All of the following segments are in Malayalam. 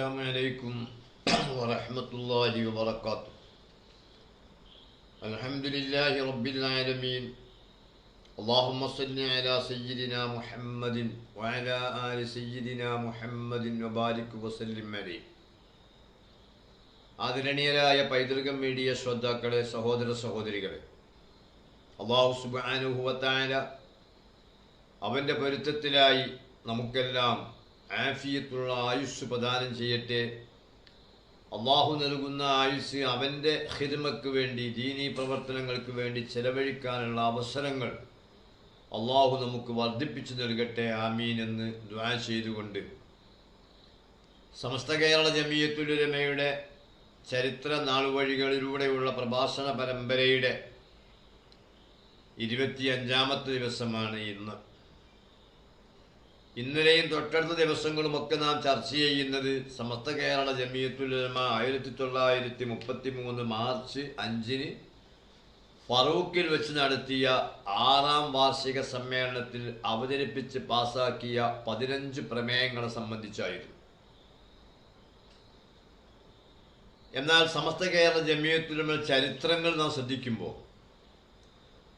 السلام عليكم ورحمة الله وبركاته الحمد لله رب العالمين اللهم صل على سيدنا محمد وعلى آل سيدنا محمد وبارك وسلم عليه ആദരണീയരായ പൈതൃകം മീഡിയ ശ്രോതാക്കളെ സഹോദര സഹോദരികളെ അള്ളാഹു സുബാനുഭവത്തായ അവൻ്റെ പൊരുത്തത്തിലായി നമുക്കെല്ലാം ആഫിയത്തുള്ള ആയുസ് പ്രദാനം ചെയ്യട്ടെ. അള്ളാഹു നൽകുന്ന ആയുസ് അവന്റെ ഹിദ്മക്ക് വേണ്ടി ദീനീ പ്രവർത്തനങ്ങൾക്ക് വേണ്ടി ചെലവഴിക്കാനുള്ള അവസരങ്ങൾ അള്ളാഹു നമുക്ക് വർദ്ധിപ്പിച്ചു നൽകട്ടെ. ആമീൻ എന്ന് ദ്വാ ചെയ്തുകൊണ്ട്. സമസ്ത കേരള ജമീയത്തുലമയുടെ ചരിത്ര നാളുവഴികളിലൂടെയുള്ള പ്രഭാഷണ പരമ്പരയുടെ ഇരുപത്തിയഞ്ചാമത്തെ ദിവസമാണ് ഇന്ന്. ഇന്നലെയും തൊട്ടടുത്ത ദിവസങ്ങളുമൊക്കെ നാം ചർച്ച ചെയ്യുന്നത് സമസ്ത കേരള ജമീയത്തുലമ ആയിരത്തി തൊള്ളായിരത്തി മുപ്പത്തി മൂന്ന് മാർച്ച് അഞ്ചിന് ഫറൂഖിൽ വെച്ച് നടത്തിയ ആറാം വാർഷിക സമ്മേളനത്തിൽ അവതരിപ്പിച്ച് പാസാക്കിയ പതിനഞ്ച് പ്രമേയങ്ങളെ സംബന്ധിച്ചായിരുന്നു. എന്നാൽ സമസ്ത കേരള ജമിയത്തുലമ ചരിത്രങ്ങൾ നാം ശ്രദ്ധിക്കുമ്പോൾ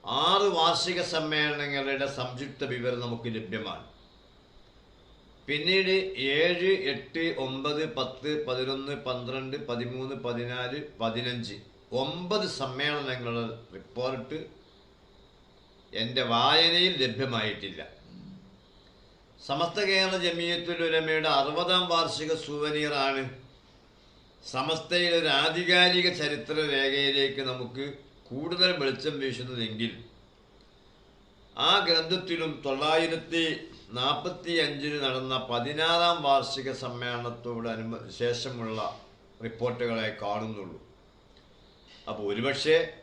ആറ് വാർഷിക സമ്മേളനങ്ങളുടെ സംയുക്ത വിവരം നമുക്ക് ലഭ്യമാണ്. പിന്നീട് ഏഴ് എട്ട് ഒമ്പത് പത്ത് പതിനൊന്ന് പന്ത്രണ്ട് പതിമൂന്ന് പതിനാല് പതിനഞ്ച്. ഒമ്പത് സമ്മേളനങ്ങളുടെ റിപ്പോർട്ട് എന്റെ വായനയിൽ ലഭ്യമായിട്ടില്ല. സമസ്ത കേരള ജമിയത്തുലമയുടെ അറുപതാം വാർഷിക സുവനീറാണ് സമസ്തയുടെ ഒരു ആധികാരിക ചരിത്ര രേഖയിലേക്ക് നമുക്ക് കൂടുതൽ വെളിച്ചം വീശുന്നതെങ്കിൽ ആ ഗ്രന്ഥത്തിലും തൊള്ളായിരത്തി നാൽപ്പത്തി അഞ്ചിന് നടന്ന പതിനാറാം വാർഷിക സമ്മേളനത്തോട് അനുബ ശേഷമുള്ള റിപ്പോർട്ടുകളെ കാണുന്നുള്ളൂ. അപ്പോൾ ഒരുപക്ഷെ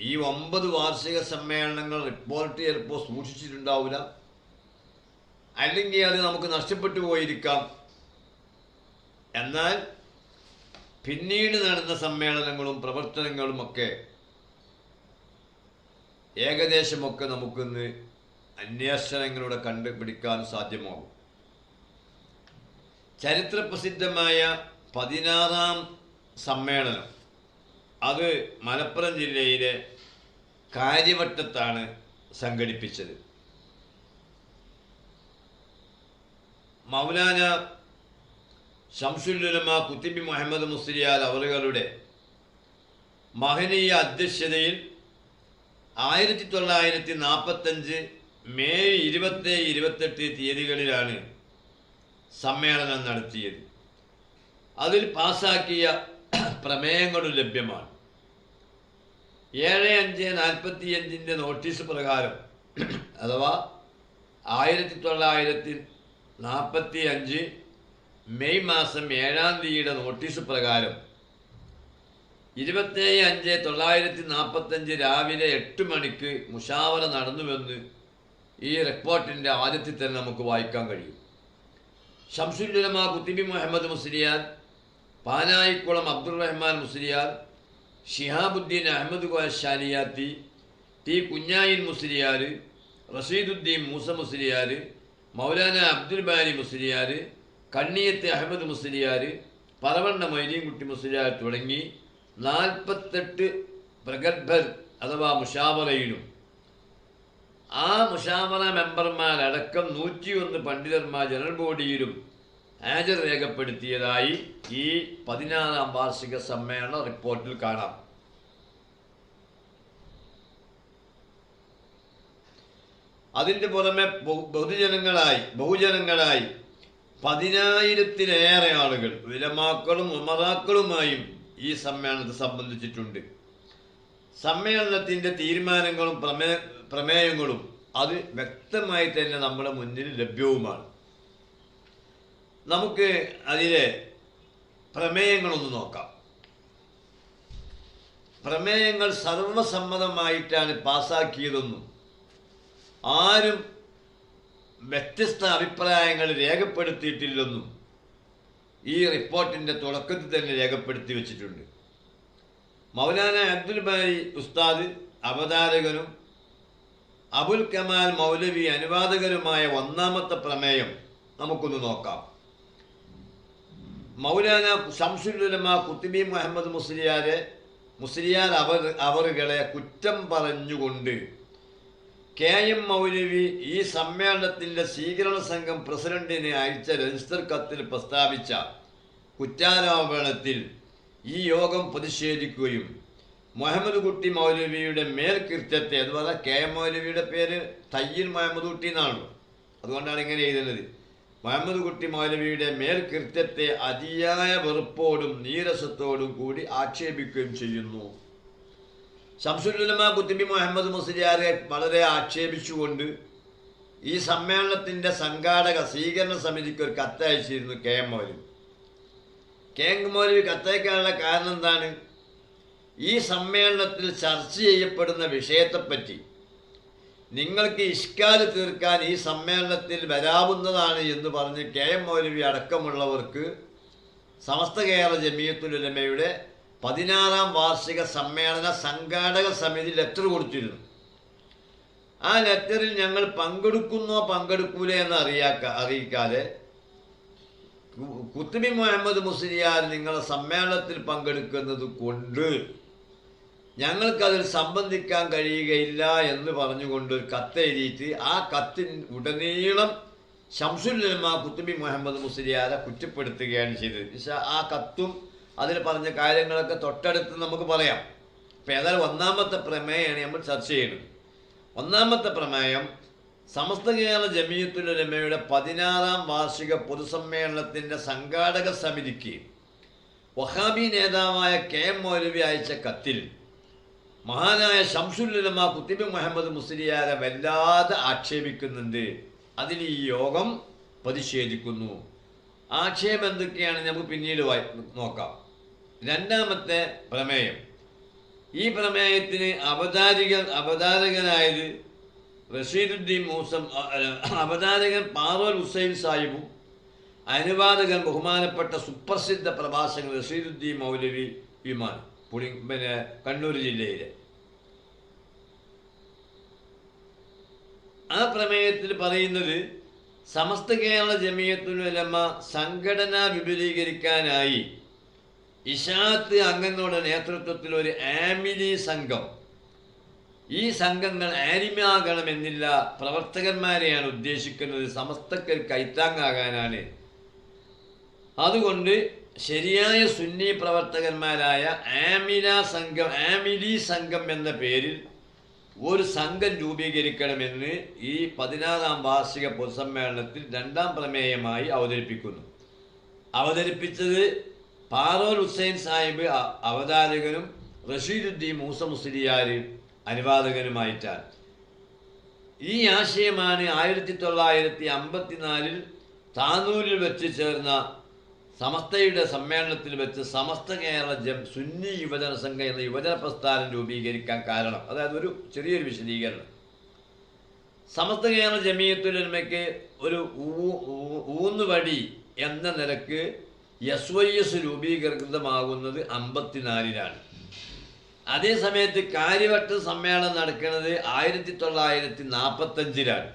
ഈ ഒമ്പത് വാർഷിക സമ്മേളനങ്ങൾ റിപ്പോർട്ട് ചിലപ്പോൾ സൂക്ഷിച്ചിട്ടുണ്ടാവില്ല. അല്ലെങ്കിൽ അത് നമുക്ക് നഷ്ടപ്പെട്ടു പോയിരിക്കാം. എന്നാൽ പിന്നീട് നടന്ന സമ്മേളനങ്ങളും പ്രവർത്തനങ്ങളുമൊക്കെ ഏകദേശമൊക്കെ നമുക്കിന്ന് അന്വേഷണങ്ങളിലൂടെ കണ്ടുപിടിക്കാൻ സാധ്യമാകും. ചരിത്രപ്രസിദ്ധമായ പതിനാറാം സമ്മേളനം അത് മലപ്പുറം ജില്ലയിലെ കാര്യവട്ടത്താണ് സംഘടിപ്പിച്ചത്. മൗലാന ഷംസുല്ലുലമ കുത്തിബി മുഹമ്മദ് മുസ്ലിയാൽ അവറുകളുടെ മഹനീയ അധ്യക്ഷതയിൽ ആയിരത്തി തൊള്ളായിരത്തി നാൽപ്പത്തഞ്ച് മെയ് ഇരുപത്തി ഇരുപത്തെട്ട് തീയതികളിലാണ് സമ്മേളനം നടത്തിയത്. അതിൽ പാസാക്കിയ പ്രമേയങ്ങളും ലഭ്യമാണ്. ഏഴ് അഞ്ച് നാൽപ്പത്തി അഞ്ചിന്റെ നോട്ടീസ് പ്രകാരം അഥവാ ആയിരത്തി തൊള്ളായിരത്തി നാൽപ്പത്തി അഞ്ച് മെയ് മാസം ഏഴാം തീയതിയുടെ നോട്ടീസ് പ്രകാരം ഇരുപത്തേഴ് അഞ്ച് തൊള്ളായിരത്തി നാൽപ്പത്തഞ്ച് രാവിലെ എട്ട് മണിക്ക് മുഷാവറ നടന്നുവെന്ന് ഈ റിപ്പോർട്ടിന്റെ ആദ്യത്തിൽ തന്നെ നമുക്ക് വായിക്കാൻ കഴിയും. ഷംസുല്ലുലമ കുത്തിബി മുഹമ്മദ് മുസ്ലിയാർ പാനായിക്കുളം അബ്ദുൾ റഹ്മാൻ മുസ്ലിയാർ ഷിഹാബുദ്ദീൻ അഹമ്മദ് ഷാലിയാത്തി ടി കുഞ്ഞായിൻ മുസ്ലിയാർ റഷീദുദ്ദീൻ മൂസ മുസ്ലിയാർ മൗലാന അബ്ദുൽ ബാരി മുസ്ലിയാർ കണ്ണിയത്തെ അഹമ്മദ് മുസ്ലിയാർ പറവണ്ണ മൊയ്തീൻകുട്ടി മുസ്ലിയാർ തുടങ്ങി നാൽപ്പത്തെട്ട് പ്രഗത്ഭർ അഥവാ മുഷാവറയിലും ആ മുഷാമറ മെമ്പർമാരടക്കം നൂറ്റിയൊന്ന് പണ്ഡിതന്മാർ ജനറൽ ബോഡിയിലും ഹാജർ രേഖപ്പെടുത്തിയതായി ഈ പതിനാറാം വാർഷിക സമ്മേളന റിപ്പോർട്ടിൽ കാണാം. അതിന്റെ പുറമെ ബഹു- ബഹുജനങ്ങളായി ബഹുജനങ്ങളായി പതിനായിരത്തിലേറെ ആളുകൾ വിലമാക്കളും ഉമറാക്കളുമായും ഈ സമ്മേളനത്തെ സംബന്ധിച്ചിട്ടുണ്ട്. സമ്മേളനത്തിന്റെ തീരുമാനങ്ങളും പ്രമേ പ്രമേയങ്ങളും അത് വ്യക്തമായി തന്നെ നമ്മുടെ മുന്നിൽ ലഭ്യവുമാണ്. നമുക്ക് അതിലെ പ്രമേയങ്ങളൊന്ന് നോക്കാം. പ്രമേയങ്ങൾ സർവസമ്മതമായിട്ടാണ് പാസാക്കിയതെന്നും ആരും വ്യത്യസ്ത അഭിപ്രായങ്ങൾ രേഖപ്പെടുത്തിയിട്ടില്ലെന്നും ഈ റിപ്പോർട്ടിന്റെ തുടക്കത്തിൽ തന്നെ രേഖപ്പെടുത്തി വച്ചിട്ടുണ്ട്. മൗലാന അബ്ദുൽ ബാരി ഉസ്താദ് അവതാരകനും അബുൽ കമാൽ മൗലവി അനുവാദകരുമായ ഒന്നാമത്തെ പ്രമേയം നമുക്കൊന്ന് നോക്കാം. മൗലാന ഷംസുലുലമ കുത്തുബി മുഹമ്മദ് മുസ്ലിയാരെ മുസ്ലിയാർ അവർ അവറുകളെ കുറ്റം പറഞ്ഞുകൊണ്ട് കെ എം മൗലവി ഈ സമ്മേളനത്തിന്റെ സ്വീകരണ സംഘം പ്രസിഡന്റിനെ അയച്ച രജിസ്റ്റർ കത്തിൽ പ്രസ്താവിച്ച കുറ്റാരോപണത്തിൽ ഈ യോഗം പ്രതിഷേധിക്കുകയും മുഹമ്മദ് കുട്ടി മൗലവിയുടെ മേൽകൃത്യത്തെ അതുപോലെ കെ എം മൗലവിയുടെ പേര് തയ്യിൽ മുഹമ്മദ് കുട്ടി എന്നാണ്. അതുകൊണ്ടാണ് ഇങ്ങനെ എഴുതുന്നത്. മുഹമ്മദ് കുട്ടി മൗലവിയുടെ മേൽകൃത്യത്തെ അതിയായ വെറുപ്പോടും നീരസത്തോടും കൂടി ആക്ഷേപിക്കുകയും ചെയ്യുന്നു. ഷംസുലുലമ കുത്തിബി മുഹമ്മദ് മുസ്ലിയാരെ വളരെ ആക്ഷേപിച്ചുകൊണ്ട് ഈ സമ്മേളനത്തിന്റെ സംഘാടക സ്വീകരണ സമിതിക്ക് ഒരു കത്തയച്ചിരുന്നു കെ എം മൗലവി. കെ കത്തേക്കാനുള്ള കാരണം എന്താണ്? ഈ സമ്മേളനത്തിൽ ചർച്ച ചെയ്യപ്പെടുന്ന വിഷയത്തെപ്പറ്റി. നിങ്ങൾക്ക് ഇഷ്കാൽ തീർക്കാൻ ഈ സമ്മേളനത്തിൽ വരാവുന്നതാണ് എന്ന് പറഞ്ഞ് കെ എം മൗലവി അടക്കമുള്ളവർക്ക് സമസ്ത കേരള ജമീയത്തുലമയുടെ പതിനാറാം വാർഷിക സമ്മേളന സംഘാടക സമിതി ലെറ്റർ കൊടുത്തിരുന്നു. ആ ലെറ്ററിൽ ഞങ്ങൾ പങ്കെടുക്കുന്നോ പങ്കെടുക്കൂലേ എന്ന് അറിയാക്ക അറിയിക്കാതെ കുത്തുബി മുഹമ്മദ് മുസ്ലിയാർ നിങ്ങളെ സമ്മേളനത്തിൽ പങ്കെടുക്കുന്നത് കൊണ്ട് ഞങ്ങൾക്കതിൽ സംബന്ധിക്കാൻ കഴിയുകയില്ല എന്ന് പറഞ്ഞുകൊണ്ട് ഒരു കത്തെഴുതിയിട്ട് ആ കത്തിൻ ഉടനീളം ഷംസുല്ലമ കുത്തുബി മുഹമ്മദ് മുസ്ലിയാരെ കുറ്റപ്പെടുത്തുകയാണ് ചെയ്തത്. ആ കത്തും അതിൽ പറഞ്ഞ കാര്യങ്ങളൊക്കെ തൊട്ടടുത്ത് നമുക്ക് പറയാം. അപ്പം ഏതായാലും ഒന്നാമത്തെ പ്രമേയമാണ് നമ്മൾ ചർച്ച ചെയ്യുന്നത്. ഒന്നാമത്തെ പ്രമേയം സമസ്ത കേരള ജമീയത്തുലമയുടെ പതിനാറാം വാർഷിക പൊതുസമ്മേളനത്തിന്റെ സംഘാടക സമിതിക്ക് വഹാബി നേതാവായ കെ എം മൗലവി അയച്ച കത്തിൽ മഹാനായ ഷംസുല്ലമ കുത്തിബി മുഹമ്മദ് മുസ്ലിയാരെ വല്ലാതെ ആക്ഷേപിക്കുന്നുണ്ട്. അതിന് ഈ യോഗം പ്രതിഷേധിക്കുന്നു. ആക്ഷേപം എന്തൊക്കെയാണ്? നമുക്ക് പിന്നീട് നോക്കാം. രണ്ടാമത്തെ പ്രമേയം. ഈ പ്രമേയത്തിന് അവതാരിക അവതാരകനായത് റഷീദുദ്ദീൻ മൂസം അവതാരകൻ പാറോൽ ഹുസൈൻ സാഹിബും അനുവാദകൻ ബഹുമാനപ്പെട്ട സുപ്രസിദ്ധ പ്രഭാഷകൻ റഷീദുദ്ദീൻ മൗലവി വിമാൻ പുളി പിന്നെ കണ്ണൂർ ജില്ലയിലെ. ആ പ്രമേയത്തിൽ പറയുന്നത് സമസ്ത കേരള ജമിയത്തുലമ സംഘടന വിപുലീകരിക്കാനായി ഇഷാത്ത് അംഗങ്ങളുടെ നേതൃത്വത്തിൽ ഒരു ആമിലി സംഘം ഈ സംഘങ്ങൾ എന്നില്ല പ്രവർത്തകന്മാരെയാണ് ഉദ്ദേശിക്കുന്നത്. സമസ്തക്കർ കൈത്താങ്ങാകാനാണ്. അതുകൊണ്ട് ശരിയായ സുന്നി പ്രവർത്തകന്മാരായ ആമില സംഘം ആമിലി സംഘം എന്ന പേരിൽ ഒരു സംഘം രൂപീകരിക്കണമെന്ന് ഈ പതിനാറാം വാർഷിക പൊതുസമ്മേളനത്തിൽ രണ്ടാം പ്രമേയമായി അവതരിപ്പിക്കുന്നു. അവതരിപ്പിച്ചത് പാറോൽ ഹുസൈൻ സാഹിബ് അവതാരകനും റഷീദുദ്ദീൻ മൂസ മുസ്ലിയാർ അനുവാദകനുമായിട്ടാണ്. ഈ ആശയമാണ് ആയിരത്തി തൊള്ളായിരത്തി അമ്പത്തിനാലിൽ താനൂരിൽ വെച്ച് ചേർന്ന സമസ്തയുടെ സമ്മേളനത്തിൽ വെച്ച് സമസ്ത കേരള ജം സുന്നി യുവജന സംഘം എന്ന യുവജന പ്രസ്ഥാനം രൂപീകരിക്കാൻ കാരണം അതായത് ഒരു ചെറിയൊരു വിശദീകരണം. സമസ്ത കേരള ജമീയത്തുലമയ്ക്ക് ഒരു ഊന്നുവടി എന്ന നിലയ്ക്ക് എസ് വൈ എസ് രൂപീകൃതമാകുന്നത് അമ്പത്തിനാലിലാണ് അതേസമയത്ത് കാര്യവട്ട സമ്മേളനം നടക്കുന്നത് ആയിരത്തി തൊള്ളായിരത്തി നാൽപ്പത്തഞ്ചിലാണ്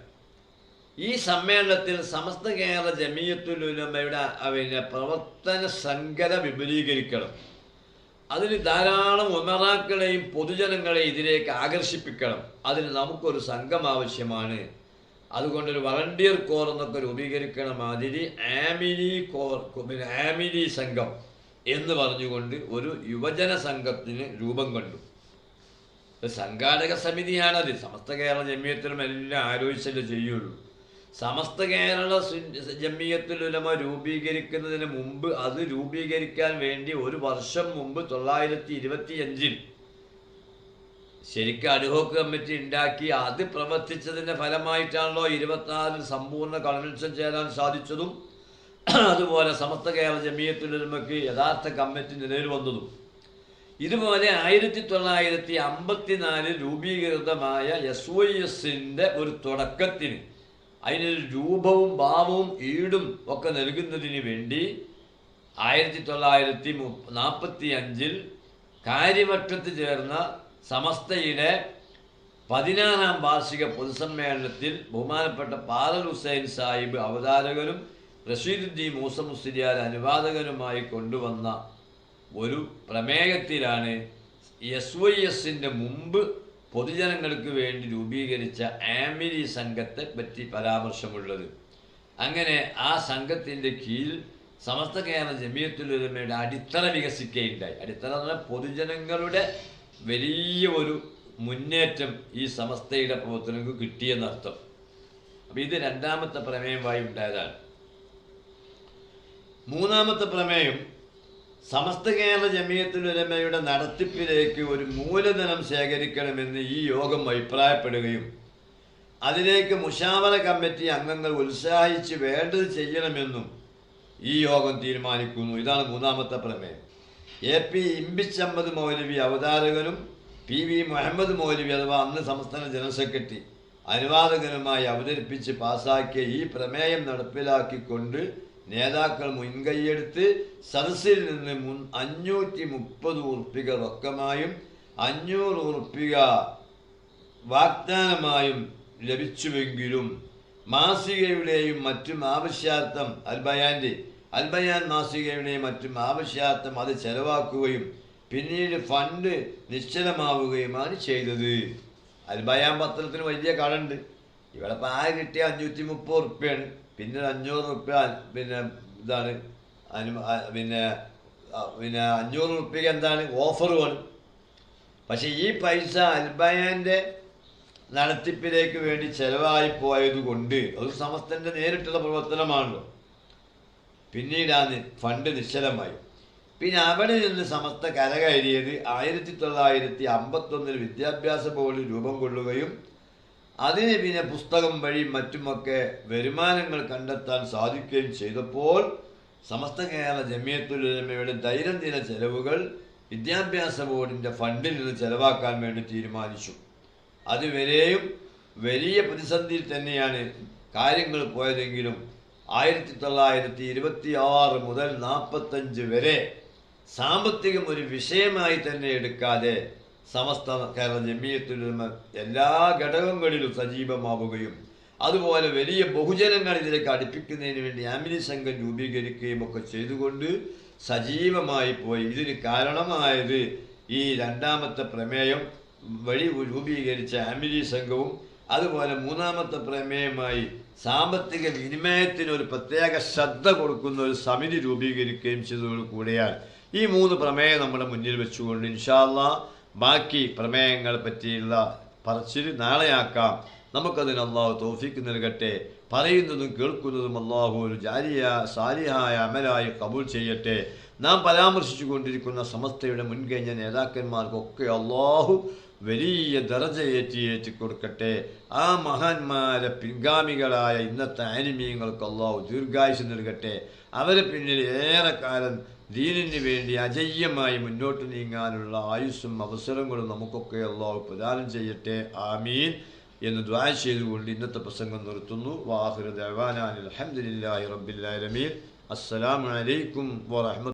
ഈ സമ്മേളനത്തിൽ സമസ്ത കേരള ജമീയത്തുലുലമയുടെ പിന്നെ പ്രവർത്തന ശൃംഖല വിപുലീകരിക്കണം. അതിന് ധാരാളം ഉമറാക്കളെയും പൊതുജനങ്ങളെ ഇതിലേക്ക് ആകർഷിപ്പിക്കണം. അതിന് നമുക്കൊരു സംഘം ആവശ്യമാണ്. അതുകൊണ്ടൊരു വളണ്ടിയർ കോർ എന്നൊക്കെ രൂപീകരിക്കണം. അതിന് ആമിലി കോർ പിന്നെ ആമിലി സംഘം. എന്ന് പറഞ്ഞുകൊണ്ട് ഒരു യുവജന സംഘത്തിന് രൂപം കണ്ടു. സംഘാടക സമിതിയാണത്. സമസ്ത കേരള ജമ്മിയത്തിലും എല്ലാം ആലോചിച്ചല്ലേ ചെയ്യുള്ളൂ. സമസ്ത കേരള ജമ്മിയത്തുൽ ഉലമ രൂപീകരിക്കുന്നതിന് മുമ്പ് അത് രൂപീകരിക്കാൻ വേണ്ടി ഒരു വർഷം മുമ്പ് തൊള്ളായിരത്തി ഇരുപത്തി അഞ്ചിൽ ശരിക്കും അഡ്ഹോക്ക് കമ്മിറ്റി ഉണ്ടാക്കി അത് പ്രവർത്തിച്ചതിന്റെ ഫലമായിട്ടാണല്ലോ ഇരുപത്തിനാലിൽ സമ്പൂർണ കൺവെൻഷൻ ചേരാൻ സാധിച്ചതും. അതുപോലെ സമസ്ത കേരള ജമീയത്തുലമയ്ക്ക് യഥാർത്ഥ കമ്മിറ്റി നിലയിൽ വന്നതും. ഇതുപോലെ ആയിരത്തി തൊള്ളായിരത്തി അമ്പത്തിനാലിൽ രൂപീകൃതമായ എസ് ഒ എസിന്റെ ഒരു തുടക്കത്തിന് അതിനൊരു രൂപവും ഭാവവും ഈടും ഒക്കെ നൽകുന്നതിന് വേണ്ടി ആയിരത്തി തൊള്ളായിരത്തി മു നാൽപ്പത്തി അഞ്ചിൽ കാര്യവട്ടത്ത് ചേർന്ന സമസ്തയുടെ പതിനാറാം വാർഷിക പൊതുസമ്മേളനത്തിൽ ബഹുമാനപ്പെട്ട പാലൽ ഹുസൈൻ സാഹിബ് അവതാരകനും റഷീദുദ്ദീൻ മൂസ മുസ്ലിയാർ അനുവാദകനുമായി കൊണ്ടുവന്ന ഒരു പ്രമേയത്തിലാണ് എസ് വൈ എസിന്റെ മുമ്പ് പൊതുജനങ്ങൾക്ക് വേണ്ടി രൂപീകരിച്ച ആമിലി സംഘത്തെ പറ്റി പരാമർശമുള്ളത്. അങ്ങനെ ആ സംഘത്തിന്റെ കീഴിൽ സമസ്ത കേരള ജമിയത്തുലമയുടെ അടിത്തറ വികസിക്കുകയുണ്ടായി. അടിത്തറ എന്ന് പറഞ്ഞാൽ പൊതുജനങ്ങളുടെ വലിയ ഒരു മുന്നേറ്റം ഈ സമസ്തയുടെ പ്രവർത്തനങ്ങൾക്ക് കിട്ടിയെന്നർത്ഥം. അപ്പോൾ ഇത് രണ്ടാമത്തെ പ്രമേയമായി ഉണ്ടായതാണ്. മൂന്നാമത്തെ പ്രമേയം സമസ്ത കേരള ജമിയത്തുലമയുടെ നടത്തിപ്പിലേക്ക് ഒരു മൂലധനം ശേഖരിക്കണമെന്ന് ഈ യോഗം അഭിപ്രായപ്പെടുകയും അതിലേക്ക് മുഷാവര കമ്മിറ്റി അംഗങ്ങൾ ഉത്സാഹിച്ച് വേണ്ടത് ചെയ്യണമെന്നും ഈ യോഗം തീരുമാനിക്കുന്നു. ഇതാണ് മൂന്നാമത്തെ പ്രമേയം. എ പി ഇമ്പിച്ചമ്മദ് മൗലവി അവതാരകനും പി വി മുഹമ്മദ് മൗലവി അഥവാ അന്ന് സംസ്ഥാന ജനറൽ സെക്രട്ടറി അനുവാദകനുമായി അവതരിപ്പിച്ച് പാസാക്കിയ ഈ പ്രമേയം നടപ്പിലാക്കിക്കൊണ്ട് നേതാക്കൾ മുൻകൈയെടുത്ത് സദസ്സിൽ നിന്ന് മുൻ അഞ്ഞൂറ്റി മുപ്പത് ഉറുപ്പിക റൊക്കമായും അഞ്ഞൂറ് ഉറുപ്പിക വാഗ്ദാനമായും ലഭിച്ചുവെങ്കിലും മാസികയുടെയും മറ്റും ആവശ്യാർത്ഥം അൽബയാന്റെ അൽബയാൻ മാസികയുടെയും മറ്റും ആവശ്യാർത്ഥം അത് ചെലവാക്കുകയും പിന്നീട് ഫണ്ട് നിശ്ചലമാവുകയുമാണ് ചെയ്തത്. അൽബയാൻ പത്രത്തിന് വലിയ കടമുണ്ട് ഇവിടെ ആകെ കിട്ടിയ അഞ്ഞൂറ്റി മുപ്പത് ഉറുപ്പ്യാണ് പിന്നെ അഞ്ഞൂറ് ഉറുപ്പ്യ പിന്നെ ഇതാണ്. അനു പിന്നെ പിന്നെ അഞ്ഞൂറ് ഉറുപ്പ്യക്ക് എന്താണ് ഓഫറുമാണ് പക്ഷേ ഈ പൈസ അൽബയാന്റെ നടത്തിപ്പിലേക്ക് വേണ്ടി ചിലവായി പോയതുകൊണ്ട് അത് സമസ്തന്റെ നേരിട്ടുള്ള പ്രവർത്തനമാണല്ലോ. പിന്നീടാണ് ഫണ്ട് നിശ്ചലമായി. പിന്നെ അവിടെ നിന്ന് സമസ്ത കരകയറിയത് ആയിരത്തി തൊള്ളായിരത്തി അമ്പത്തൊന്നിൽ വിദ്യാഭ്യാസ ബോർഡ് രൂപം കൊള്ളുകയും അതിന് പിന്നെ പുസ്തകം വഴി മറ്റുമൊക്കെ വരുമാനങ്ങൾ കണ്ടെത്താൻ സാധിക്കുകയും ചെയ്തപ്പോൾ സമസ്ത കേരള ജമിയത്തുലമയുടെ ദൈനംദിന ചെലവുകൾ വിദ്യാഭ്യാസ ബോർഡിന്റെ ഫണ്ടിൽ നിന്ന് ചെലവാക്കാൻ വേണ്ടി തീരുമാനിച്ചു. അതുവരെയും വലിയ പ്രതിസന്ധിയിൽ തന്നെയാണ് കാര്യങ്ങൾ പോയതെങ്കിലും ആയിരത്തി തൊള്ളായിരത്തി ഇരുപത്തി ആറ് മുതൽ നാൽപ്പത്തഞ്ച് വരെ സാമ്പത്തികം ഒരു വിഷയമായി തന്നെ എടുക്കാതെ സമസ്ത കേരള ജമിയത്തുലമ എല്ലാ ഘടകങ്ങളിലും സജീവമാവുകയും അതുപോലെ വലിയ ബഹുജനങ്ങൾ ഇതിലേക്ക് അടുപ്പിക്കുന്നതിന് വേണ്ടി ആമിനി സംഘം രൂപീകരിക്കുകയും ഒക്കെ ചെയ്തുകൊണ്ട് സജീവമായി പോയി. ഇതിന് കാരണമായത് ഈ രണ്ടാമത്തെ പ്രമേയം വഴി രൂപീകരിച്ച ആമിനി സംഘവും അതുപോലെ മൂന്നാമത്തെ പ്രമേയമായി സാമ്പത്തിക വിനിമയത്തിന് ഒരു പ്രത്യേക ശ്രദ്ധ കൊടുക്കുന്ന ഒരു സമിതി രൂപീകരിക്കുകയും ചെയ്തതോടു കൂടിയാൽ ഈ മൂന്ന് പ്രമേയം നമ്മുടെ മുന്നിൽ വെച്ചുകൊണ്ട് ഇൻഷാല്ല ബാക്കി പ്രമേയങ്ങളെ പറ്റിയുള്ള പറച്ചിൽ നാളെയാക്കാം. നമുക്കതിന് അള്ളാഹു തോഫിക്ക് നൽകട്ടെ. പറയുന്നതും കേൾക്കുന്നതും അള്ളാഹു ഒരു ജാരിയ സാലിഹായ അമലായി കബൂൽ ചെയ്യട്ടെ. നാം പരാമർശിച്ചു കൊണ്ടിരിക്കുന്ന സമസ്തയുടെ മുൻകഴിഞ്ഞ നേതാക്കന്മാർക്കൊക്കെ അള്ളാഹു വലിയ ദർജ ഏറ്റി ഏറ്റി കൊടുക്കട്ടെ. ആ മഹാന്മാരെ പിൻഗാമികളായ ഇന്നത്തെ ആനിമീയങ്ങൾക്ക് അള്ളാഹു ദീർഘായുസ് നൽകട്ടെ. അവരെ പിന്നിൽ ഏറെക്കാലം ദീനിന് വേണ്ടി അജയ്യമായി മുന്നോട്ട് നീങ്ങാനുള്ള ആയുസ്സും അവസരങ്ങളും നമുക്കൊക്കെ അള്ളാഹു പ്രദാനം ചെയ്യട്ടെ. ആമീൻ. എന്ന് ദ്വാര ചെയ്തുകൊണ്ട് ഇന്നത്തെ പ്രസംഗം നിർത്തുന്നു. വാഹിർ ദവാനാൻ അലഹമുല്ലാഹി റബ്ബില്ലാലമീൻ അസ്സലാമു അലൈക്കും വറഹ്മത്ത്